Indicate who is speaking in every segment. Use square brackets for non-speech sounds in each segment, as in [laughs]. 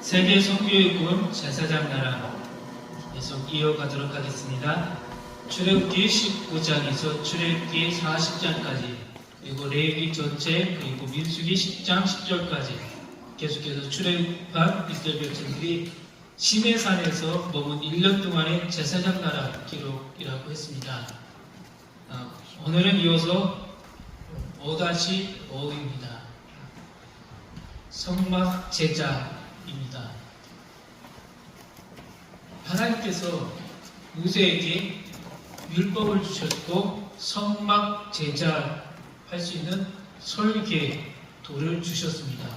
Speaker 1: 세계 선교육군 제사장 나라 계속 이어가도록 하겠습니다. 출애굽기 19장에서 출애굽기 40장까지 그리고 레위기 전체 그리고 민수기 10장 10절까지 계속해서 출애굽한 이스라엘 백성들이 시내산에서 머문 1년 동안의 제사장 나라 기록이라고 했습니다. 아, 오늘은 이어서 5-5입니다. 성막 제자입니다. 하나님께서 모세에게 율법을 주셨고 성막 제자 할 수 있는 설계 도를 주셨습니다.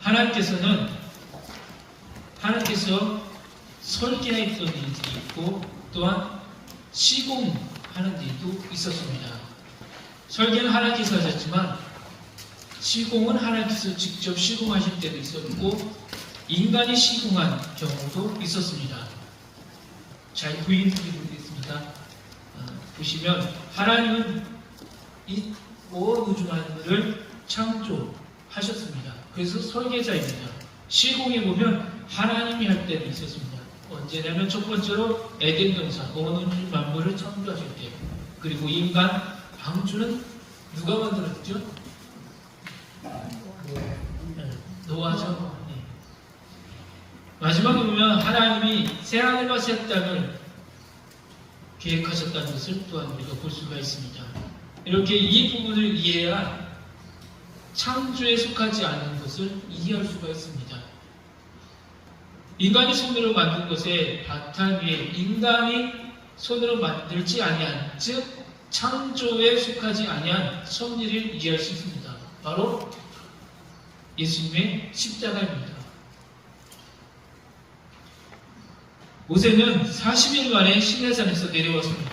Speaker 1: 하나님께서는 하나님께서 설계했던 일들이 있고 또한 시공하는 일도 있었습니다. 설계는 하나님께서 하셨지만 시공은 하나님께서 직접 시공하실 때도 있었고 인간이 시공한 경우도 있었습니다. 잘 보이는지 모르겠습니다. 어, 보시면 하나님은 이온 우주 만물을 창조하셨습니다. 그래서 설계자입니다. 시공에 보면 하나님이 할 때도 있었습니다. 언제냐면 첫 번째로 에덴 동산, 온 우주 만물을 창조하실 때 그리고 인간 방주는 누가 만들었죠? 네, 노아죠. 네. 마지막에 보면 하나님이 새 하늘과 새 땅을 계획하셨다는 것을 또한 우리가 볼 수가 있습니다. 이렇게 이 부분을 이해해야 창조에 속하지 않은 것을 이해할 수가 있습니다. 인간이 손으로 만든 것에 바탕 위에 인간이 손으로 만들지 아니한 즉 창조에 속하지 아니한 섭리를 이해할 수 있습니다. 바로 예수님의 십자가입니다. 모세는 40일 만에 시내산에서 내려왔습니다.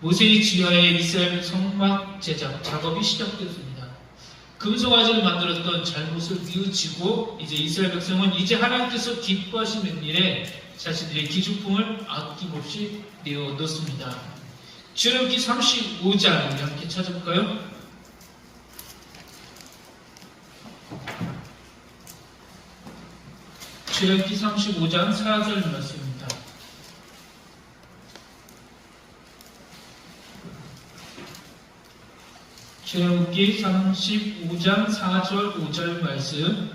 Speaker 1: 모세의 지하에 이스라엘 성막 제작 작업이 시작되었습니다. 금송아지를 만들었던 잘못을 뉘우치고 이제 이스라엘 백성은 이제 하나님께서 기뻐하시는 일에 자신들의 기준품을 아낌없이 내어 놓습니다. 출애굽기 35장 우리 함께 찾아볼까요? 출애굽기 35장 4절 말씀입니다. 출애굽기 35장 4절 5절 말씀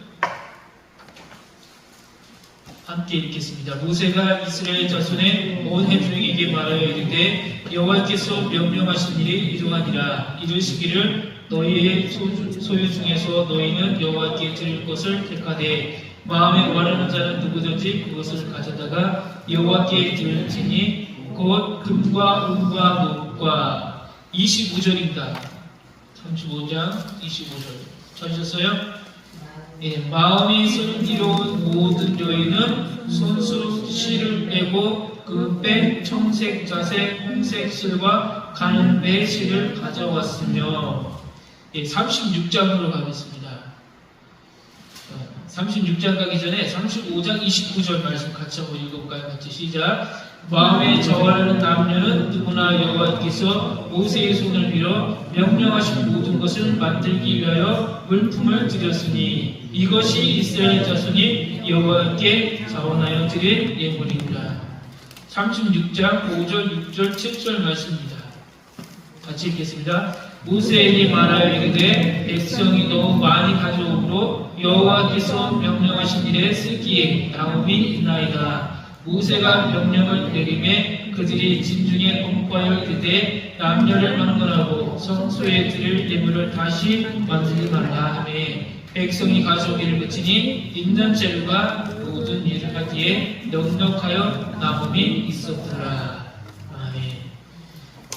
Speaker 1: 함께 읽겠습니다. 모세가 이스라엘 자손의 온 회중에게 말하여 이르되 여호와께서 명령하신 일이 이러하니라 이르시기를 너희의 소- 소유 중에서 너희는 여호와께 드릴 것을 택하되 마음에 원하는 자는 누구든지 그것을 가져다가 여호와께 드릴지니 곧 금과 은과 목과 25절입니다. 35장 25절 찾으셨어요? 예, 마음이 순이로운 모든 여인은 손수로 실을 빼고 그 뺀 청색 자색 홍색 실과 가는 매실을 가져왔으며 예, 36장으로 가겠습니다. 36장 가기 전에 35장 29절 말씀 같이 한번 읽어볼까요? 같이 시작. 마음에 저하는 남녀는 누구나 여호와께서 모세의 손을 빌어 명령하신 모든 것을 만들기 위하여 물품을 드렸으니 이것이 이스라엘 자손이 여호와께 자원하여 드릴 예물입니다. 36장 5절, 6절, 7절 말씀입니다. 같이 읽겠습니다. 모세에게 말하여 이르되 백성이 너무 많이 가져오므로 여호와께서 명령하신 일에 쓰기에 다음이 있나이다. 모세가 명령을 내림에 그들이 진중에 꼼과여 이르되 남녀를 막론하고 성소에 드릴 예물을 다시 만들지 말라 하매 백성이 가져오기를 그치니 있는 재료가 모든 일을 하기에 넉넉하여 남음이 있었더라. 아멘.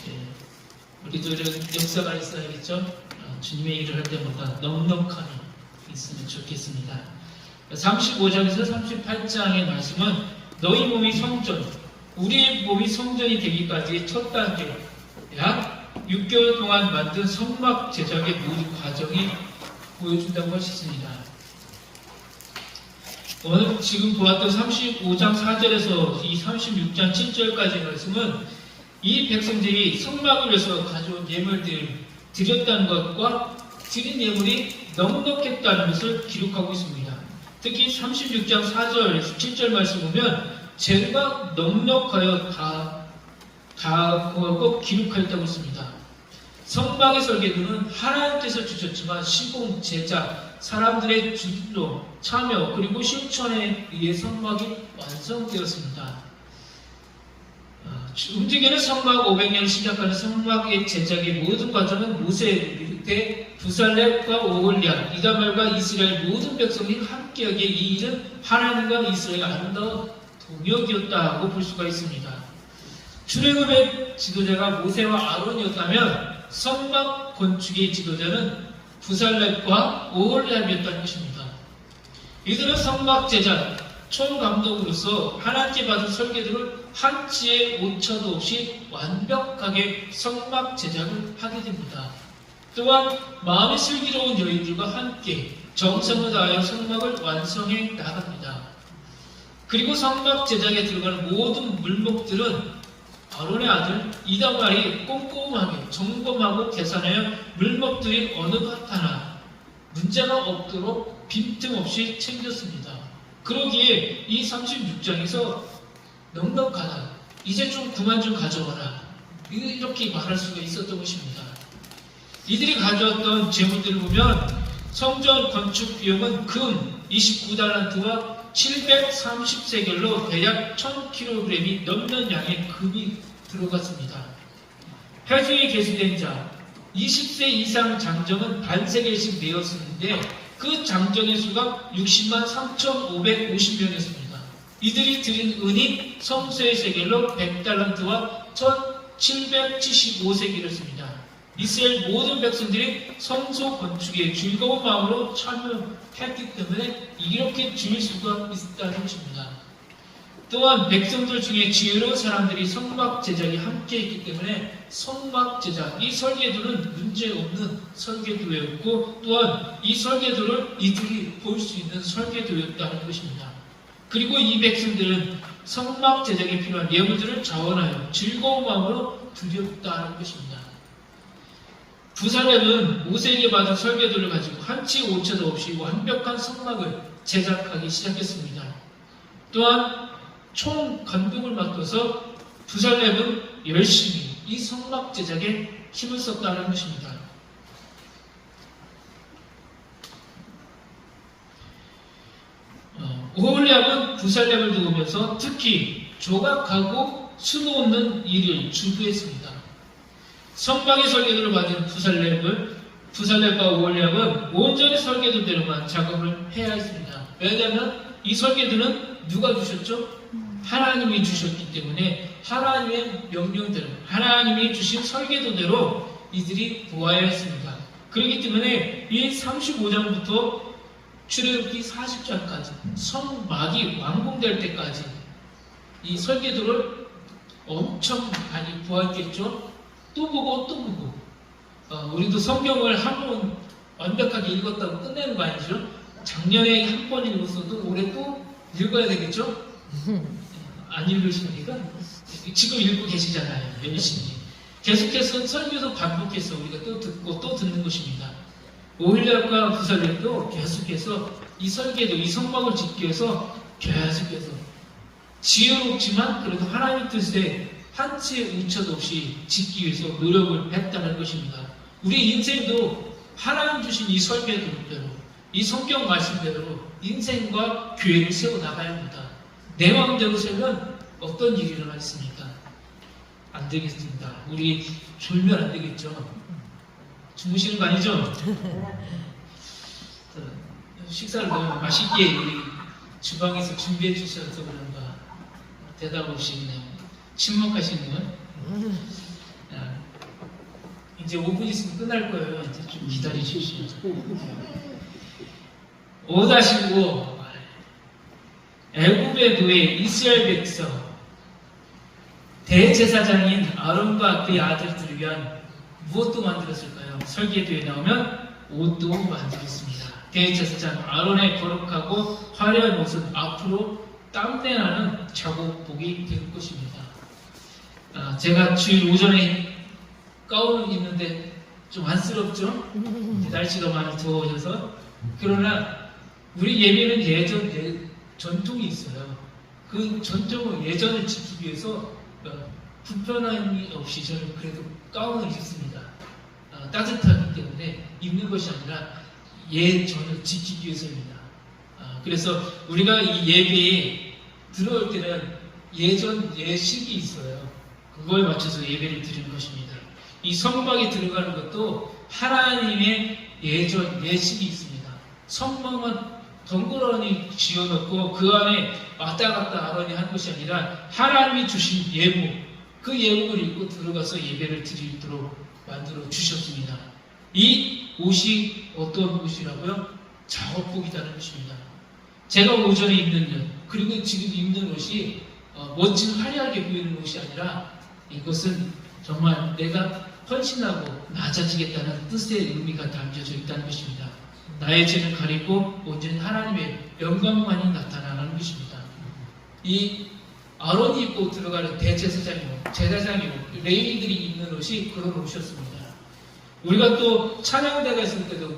Speaker 1: 예. 우리들은 역사가 있어야겠죠? 어, 주님의 일을 할 때마다 넉넉함이 있으면 좋겠습니다. 35장에서 38장의 말씀은 너희 몸이 성전, 우리의 몸이 성전이 되기까지 첫 단계, 약 6개월 동안 만든 성막 제작의 모든 과정이 보여준다고 하셨습니다. 오늘 지금 보았던 35장 4절에서 이 36장 7절까지 말씀은 이 백성들이 성막을 위해서 가져온 예물들을 드렸다는 것과 드린 예물이 넉넉했다는 것을 기록하고 있습니다. 특히 36장 4절, 17절 말씀 보면 재가 넉넉하여 다, 다꼭 기록하였다고 했습니다. 성막의 설계도는 하나님께서 주셨지만 시공, 제작, 사람들의 주도, 참여, 그리고 실천에 의해 성막이 완성되었습니다. 어, 움직이는 성막 500년을 시작하는 성막의 제작의 모든 과정은 모세 때 부살렙과 오홀리아, 이다말과 이스라엘 모든 백성이 함께하기에 이 일은 하나님과 이스라엘 아름다운 동역이었다고 볼 수가 있습니다. 출애굽의 지도자가 모세와 아론이었다면 성막 건축의 지도자는 부살렙과 오홀리압이었다는 것입니다. 이들은 성막 제작, 총감독으로서 하나님께 받은 설계도를 한치의 오차도 없이 완벽하게 성막 제작을 하게 됩니다. 또한 마음이 슬기로운 여인들과 함께 정성을 다하여 성막을 완성해 나갑니다. 그리고 성막 제작에 들어가는 모든 물목들은 아론의 아들 이다말이 꼼꼼하게 점검하고 계산하여 물목들이 어느 것 하나 문제가 없도록 빈틈없이 챙겼습니다. 그러기에 이 36장에서 넉넉하다. 이제 좀 그만 좀 가져와라. 이렇게 말할 수가 있었던 것입니다. 이들이 가져왔던 재물들을 보면 성전 건축 비용은 금 29달란트와 730세겔로 대략 1000kg이 넘는 양의 금이 들어갔습니다. 회중에 계수된 자 20세 이상 장정은 반세겔씩 되었었는데 그 장정의 수가 60만 3,550명이었습니다. 이들이 드린 은이 성소의 세겔로 100달란트와 1,775세겔이었습니다. 이스라엘 모든 백성들이 성소 건축에 즐거운 마음으로 참여했기 때문에 이렇게 줄 수가 있다는 것입니다. 또한 백성들 중에 지혜로운 사람들이 성막 제작에 함께했기 때문에 성막 제작, 이 설계도는 문제없는 설계도였고 또한 이 설계도를 이들이 볼 수 있는 설계도였다는 것입니다. 그리고 이 백성들은 성막 제작에 필요한 예물들을 자원하여 즐거운 마음으로 드렸다는 것입니다. 부살렘은 모세에게 받은 설계도를 가지고 한치 오차도 없이 완벽한 성막을 제작하기 시작했습니다. 또한 총 감독을 맡아서 부살렘은 열심히 이 성막 제작에 힘을 썼다는 것입니다. 어, 오홀리압은 부살렘을 도우면서 특히 조각하고 수놓는 일을 주도했습니다. 성막의 설계도를 받은 부살렘을 부살렘과 오홀리압은 온전히 설계도대로만 작업을 해야 했습니다. 왜냐하면 이 설계도는 누가 주셨죠? 하나님이 주셨기 때문에 하나님의 명령대로 하나님이 주신 설계도대로 이들이 보아야 했습니다. 그렇기 때문에 이 35장부터 출애굽기 40장까지 성막이 완공될 때까지 이 설계도를 엄청 많이 보았겠죠. 또 보고 또 보고 어, 우리도 성경을 한 번 완벽하게 읽었다고 끝내는 거 아니죠? 작년에 한 번 읽었어도 올해 또 읽어야 되겠죠? [laughs] 안 읽으십니까? 지금 읽고 계시잖아요. 열심히. 계속해서 설교도 반복해서 우리가 또 듣고 또 듣는 것입니다. 오일력과 부설력도 계속해서 이 설계도, 이 성막을 짓기 위해서 계속해서 지혜롭지만 그래도 하나님 뜻에 한치의 우처도 없이 짓기 위해서 노력을 했다는 것입니다. 우리 인생도 하나님 주신 이 설계도대로, 이 성경 말씀대로 인생과 교회를 세워 나가야 합니다. 내 마음대로 살면 어떤 일이 일어나겠습니까? 안 되겠습니다. 우리 졸면 안 되겠죠. 주무시는 거 아니죠? 식사를 너무 맛있게 우리 주방에서 준비해 주셔서 그런가 대답 없이 그냥 침묵하시는 야, 이제 5분 있으면 끝날 거예요. 이제 좀 기다려 주십시오. 5-5 애굽의 노예 이스라엘 백성 대제사장인 아론과 그의 아들들을 위한 무엇도 만들었을까요? 설계도에 나오면 옷도 만들었습니다. 대제사장 아론의 거룩하고 화려한 옷은 앞으로 땀내나는 작업복이 될 것입니다. 아, 제가 주일 오전에 가운을 입는데 좀 안쓰럽죠? 날씨가 많이 더워져서 그러나 우리 예배는 예전 예, 전통이 있어요. 그 전통을 예전을 지키기 위해서 어, 불편함이 없이 저는 그래도 가운을 입습니다. 어, 따뜻하기 때문에 입는 것이 아니라 예전을 지키기 위해서입니다. 아, 그래서 우리가 이 예배에 들어올 때는 예전 예식이 있어요. 그거에 맞춰서 예배를 드리는 것입니다. 이 성막에 들어가는 것도 하나님의 예전 예식이 있습니다. 성막만 덩그러니 지어놓고 그 안에 왔다 갔다 하러니 하는 것이 아니라 하나님이 주신 예복, 그 예복을 입고 들어가서 예배를 드리도록 만들어 주셨습니다. 이 옷이 어떤 옷이라고요? 작업복이라는 것입니다. 제가 오전에 입는 옷, 그리고 지금 입는 옷이 어, 멋진 화려하게 보이는 옷이 아니라 이것은 정말 내가 헌신하고 낮아지겠다는 뜻의 의미가 담겨져 있다는 것입니다. 나의 죄는 가리고 온전히 하나님의 영광만이 나타나는 것입니다. 이 아론이 입고 들어가는 대제사장이 옷, 제사장이 옷, 레위들이 입는 옷이 그런 옷이었습니다. 우리가 또 찬양대가 있을 때도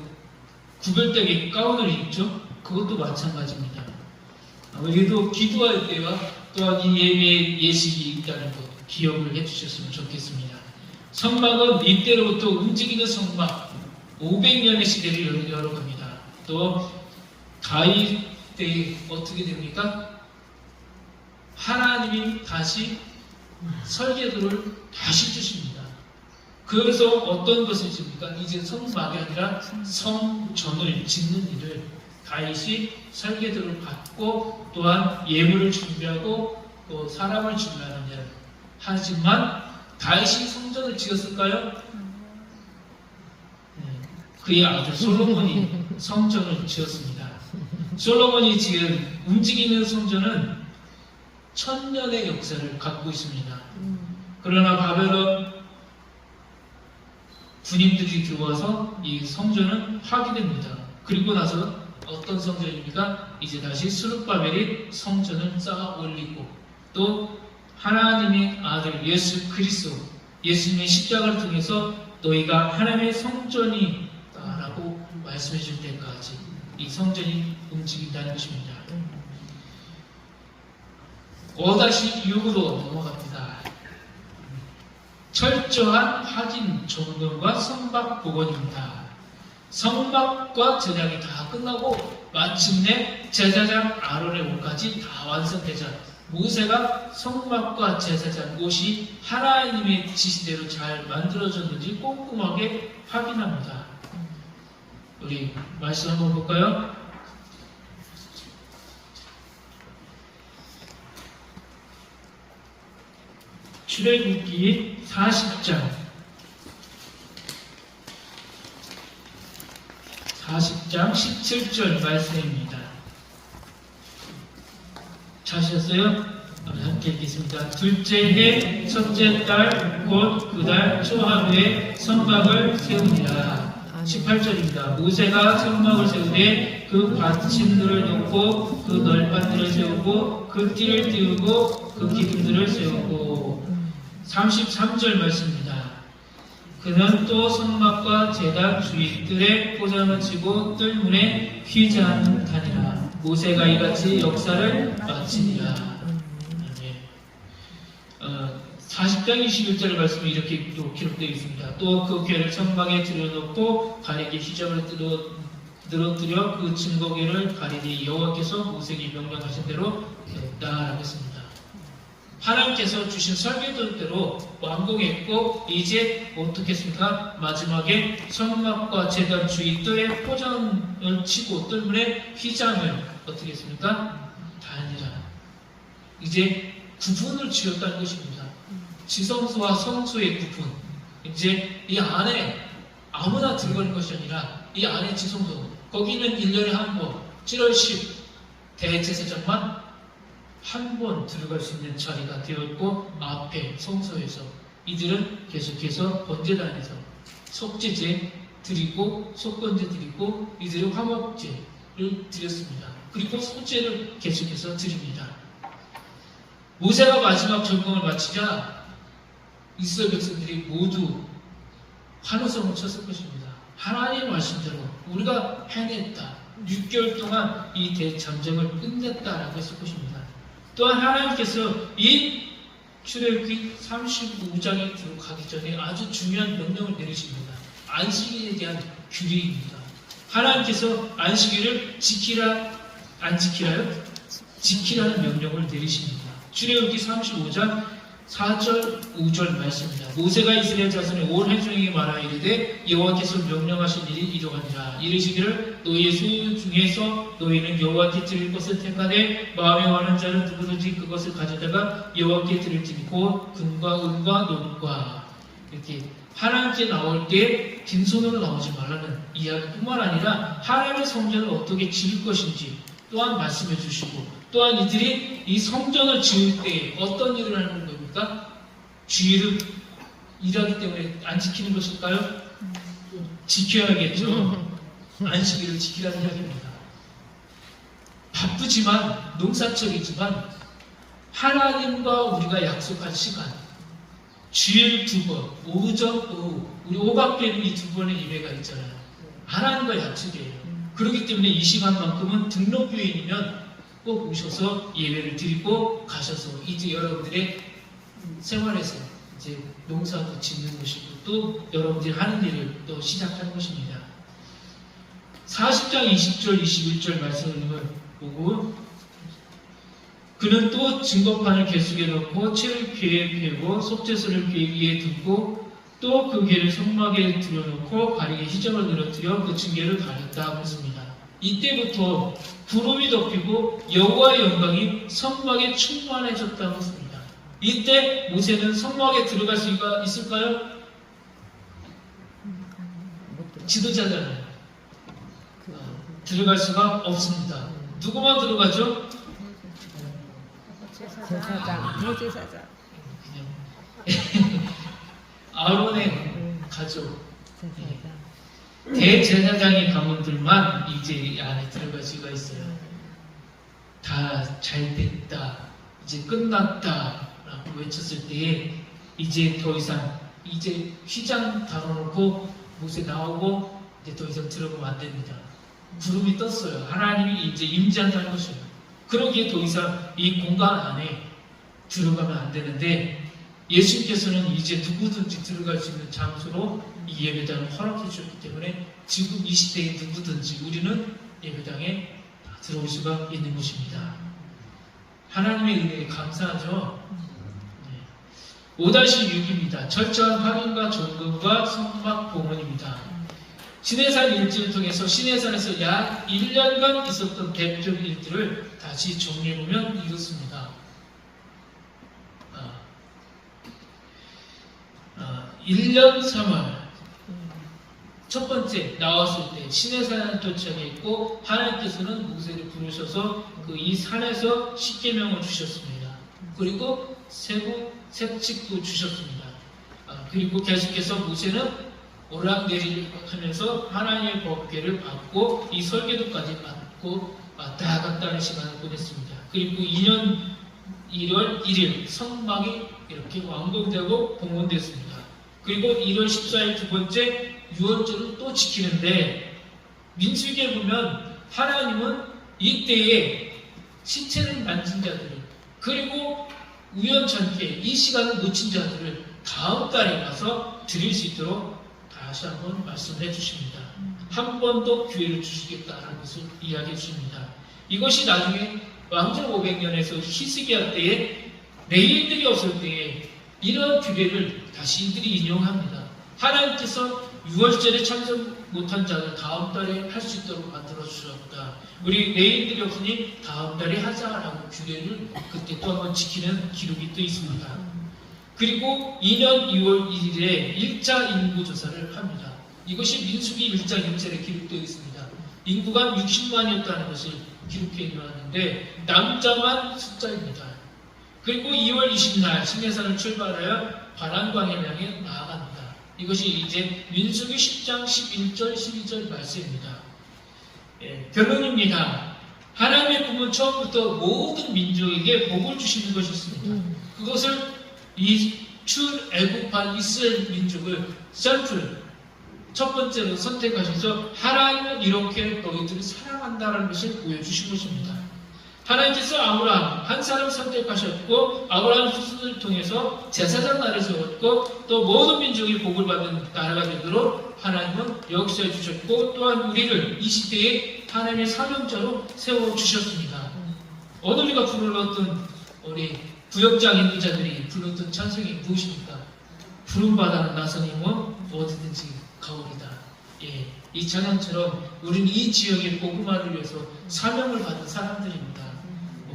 Speaker 1: 구별되게 가운을 입죠. 그것도 마찬가지입니다. 우리도 기도할 때와 또한 이 예배의 예식이 있다는 것 기억을 해주셨으면 좋겠습니다. 성막은 이때로부터 움직이는 성막 500년의 시대를 열어갑니다. 또 다윗 때 어떻게 됩니까? 하나님이 다시 설계도를 다시 주십니다. 그래서 어떤 것을 집니까? 이제 성막이 아니라 성전을 짓는 일을 다윗이 설계도를 받고 또한 예물을 준비하고 또 사람을 준비하는 일. 하지만 다윗이 성전을 지었을까요? 네, 그의 아들 솔로몬이 성전을 지었습니다. 솔로몬이 지은 움직이는 성전은 천년의 역사를 갖고 있습니다. 그러나 바벨론 군인들이 들어와서 이 성전은 파괴됩니다. 그리고 나서 어떤 성전입니까? 이제 다시 수르바벨이 성전을 쌓아 올리고 또 하나님의 아들 예수 그리스도 예수님의 십자가를 통해서 너희가 하나님의 성전이다 라고 말씀해 줄 때까지 이 성전이 움직인다는 것입니다. 5-6으로 넘어갑니다. 철저한 확인 점검과 성막 복원입니다. 성막과 제작이 다 끝나고 마침내 제사장 아론의 옷까지 다 완성되자 모세가 성막과 제사장 옷이 하나님의 지시대로 잘 만들어졌는지 꼼꼼하게 확인합니다. 우리 말씀 한번 볼까요? 출애굽기 40장 40장 17절 말씀입니다. 찾으셨어요? 함께 읽겠습니다. 둘째 해 첫째 달 곧 그 달 초하루에 성막을 세우니라. 18절입니다. 모세가 성막을 세우되 그 받침들을 놓고 그 널판들을 세우고 그 띠를 띄우고 그 기둥들을 세우고 33절 말씀입니다. 그는 또 성막과 제단 주위 뜰에 포장을 치고 뜰문에 휘자는 다니라. 모세가 이같이 역사를 마치니라. 아멘. 어, 40장 21절 말씀이 이렇게 또 기록되어 있습니다. 또 그 괴를 성막에 들여놓고 가리기 휘장을 뜯어 늘어뜨려 그 증거기를 가리니 여호와께서 모세에게 명령하신 대로 했다라고 했습니다. 하나님께서 주신 설계도대로 완공했고 이제 어떻게 했습니까? 마지막에 성막과 제단 주위 뜰에 포장을 치고 뜰문에 휘장을 어떻게 했습니까? 다니라. 이제 구분을 지었다는 것입니다. 지성소와 성소의 구분. 이제 이 안에 아무나 들어가는 것이 아니라 이 안에 지성소. 거기는 1년에 한 번, 7월 10 대제사장만 한 번 들어갈 수 있는 자리가 되어 있고 앞에 성소에서 이들은 계속해서 번제단에서 속죄제 드리고 속건제 드리고 이들은 화목제를 드렸습니다. 그리고 속죄를 계속해서 드립니다. 모세가 마지막 점검을 마치자 이스라엘 백성들이 모두 환호성을 쳤을 것입니다. 하나님 말씀 대로 우리가 해냈다. 6개월 동안 이 대전쟁을 끝냈다라고 했을 것입니다. 또한 하나님께서 이 출애굽기 35장에 들어가기 전에 아주 중요한 명령을 내리십니다. 안식일에 대한 규례입니다. 하나님께서 안식일을 지키라 안 지키라요? 지키라는 명령을 내리십니다. 출애굽기 35장 4절 5절 말씀입니다. 모세가 이스라엘 자손의 온 회중에게 말하 이르되 여호와께서 명령하신 일이 이러하니라 이르시기를 너희의 소유 중에서 너희는 여호와께 드릴 것을 택하되 마음에 원하는 자는 누구든지 그것을 가져다가 여호와께 드릴지니 곧 금과 은과 녹과 이렇게 하나님께 나올 때 빈손으로 나오지 말라는 이야기뿐만 아니라 하나님의 성전을 어떻게 지을 것인지 또한 말씀해 주시고 또한 이들이 이 성전을 지을 때 어떤 일을 하는 겁니까? 주의를 일하기 때문에 안 지키는 것일까요? 지켜야겠죠. [laughs] 안식일을 지키라는 이야기입니다. 바쁘지만 농사철이지만 하나님과 우리가 약속한 시간 주일 두 번, 오전, 오후 우리 오각되는 이 두 번의 예배가 있잖아요. 하나님과 약속이에요. 그렇기 때문에 이 시간만큼은 등록 교인이면 꼭 오셔서 예배를 드리고 가셔서 이제 여러분들의 생활에서 이제 농사도 짓는 것이고 또 여러분들이 하는 일을 또 시작하는 것입니다. 40장 20절 21절 말씀을 보고 그는 또 증거판을 계속에 넣고 채를 귀에 베고 속죄소를 귀 위에 두고 또 그 개를 성막에 들여놓고 가리개 희정을 늘어뜨려 그 층계를 가렸다 했습니다. 이때부터 구름이 덮이고 여호와의 영광이 성막에 충만해졌다고 했습니다. 이때 모세는 성막에 들어갈 수가 있을까요? 지도자잖아요. 어, 들어갈 수가 없습니다. 누구만 들어가죠?
Speaker 2: 제사장, 대제사장.
Speaker 1: 그냥 [laughs] 아론의 가족
Speaker 2: 제사장.
Speaker 1: 대제사장의 가문들만 이제 이 안에 들어갈 수가 있어요. 다 잘 됐다, 이제 끝났다라고 외쳤을 때에 이제 더 이상 이제 휘장 달아놓고 모세 나오고 이제 더 이상 들어가면 안 됩니다. 구름이 떴어요. 하나님이 이제 임재한다는 것이에요. 그러기에 더 이상 이 공간 안에 들어가면 안 되는데 예수님께서는 이제 누구든지 들어갈 수 있는 장소로 이 예배당을 허락해 주셨기 때문에 지금 이 시대에 누구든지 우리는 예배당에 들어올 수가 있는 것입니다. 하나님의 은혜에 감사하죠. 네. 5-6입니다. 철저한 확인과 점검과 성막 봉헌입니다. 신해산 일지를 통해서 신해산에서 약 1년간 있었던 대표적 일들을 다시 정리해보면 이렇습니다. 아, 아, 1년 3월 첫 번째 나왔을 때 신해산에 도착했고 하나님께서는 모세를 부르셔서 그 이 산에서 십계명을 주셨습니다. 그리고 세고 색칙도 주셨습니다. 아, 그리고 계속해서 모세는 오락내리를 하면서 하나님의 법궤를 받고 이 설계도까지 받고 왔다 갔다 하는 시간을 보냈습니다. 그리고 2년 1월 1일 성막이 이렇게 완공되고 봉헌됐습니다. 그리고 1월 14일 두 번째 유언절을 또 지키는데 민수기에 보면 하나님은 이때에 신체를 만진 자들을 그리고 우연찮게 이 시간을 놓친 자들을 다음 달에 가서 드릴 수 있도록 다시 한번 말씀해 주십니다. 한 번 더 기회를 주시겠다는 것을 이야기해 주십니다. 이것이 나중에 왕정 500년에서 히스기야 때에 레일들이 없을 때에 이런 규례를 다시 이들이 인용합니다. 하나님께서 6월절에 참석 못한 자를 다음 달에 할 수 있도록 만들어 주셨다. 우리 레인들이 없으니 다음 달에 하자라고 규례를 그때 또 한번 지키는 기록이 또 있습니다. 그리고 2년 2월 1일에 1차 인구 조사를 합니다. 이것이 민수기 1장 1절에 기록되어 있습니다. 인구가 60만이었다는 것을 기록해 놓았는데 남자만 숫자입니다. 그리고 2월 20일 신해산을 출발하여 바람광을 향해 나아갑니다. 이것이 이제 민수기 10장 11절 12절 말씀입니다. 예, 결론입니다. 하나님의 꿈은 처음부터 모든 민족에게 복을 주시는 것이었습니다. 그것을 이 출애굽한 이스라엘 민족을 셀프 첫 번째로 선택하셔서 하나님은 이렇게 너희들을 사랑한다는 것을 보여주신 것입니다. 하나님께서 아브라함 한 사람 선택하셨고 아브라함 후손을 통해서 제사장 나라를 세웠고 또 모든 민족이 복을 받는 나라가 되도록 하나님은 역사해 주셨고 또한 우리를 이 시대에 하나님의 사명자로 세워 주셨습니다. 우리가 불렀던 우리 구역장 인도자들이 불렀던 찬송이 무엇입니까? 푸른 바다는 나선이면 어디든지 가오리다. 예, 이 찬양처럼 우리는 이 지역의 복음화를 위해서 사명을 받은 사람들입니다.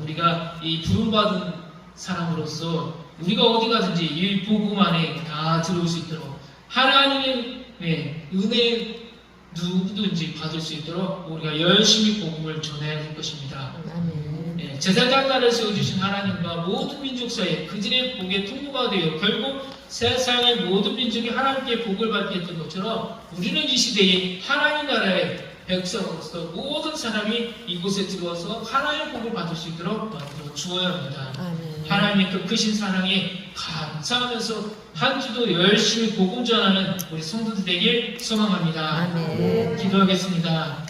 Speaker 1: 우리가 이 부름받은 사람으로서 우리가 어디 가든지 이 복음 안에 다 들어올 수 있도록 하나님의 네, 은혜 누구든지 받을 수 있도록 우리가 열심히 복음을 전해야 할 것입니다.
Speaker 2: 아멘.
Speaker 1: 예, 제사장 나라를 세워주신 하나님과 모든 민족 사이에 그들의 복의 통로가 되어 결국 세상의 모든 민족이 하나님께 복을 받게 했던 것처럼 우리는 이 시대에 하나님 나라의 백성으로서 모든 사람이 이곳에 들어와서 하나님의 복을 받을 수 있도록 만들어 주어야 합니다.
Speaker 2: 아멘.
Speaker 1: 하나님의 그 크신 사랑에 감사하면서 한 주도 열심히 복음 전하는 우리 성도들 되길 소망합니다.
Speaker 2: 아멘.
Speaker 1: 기도하겠습니다.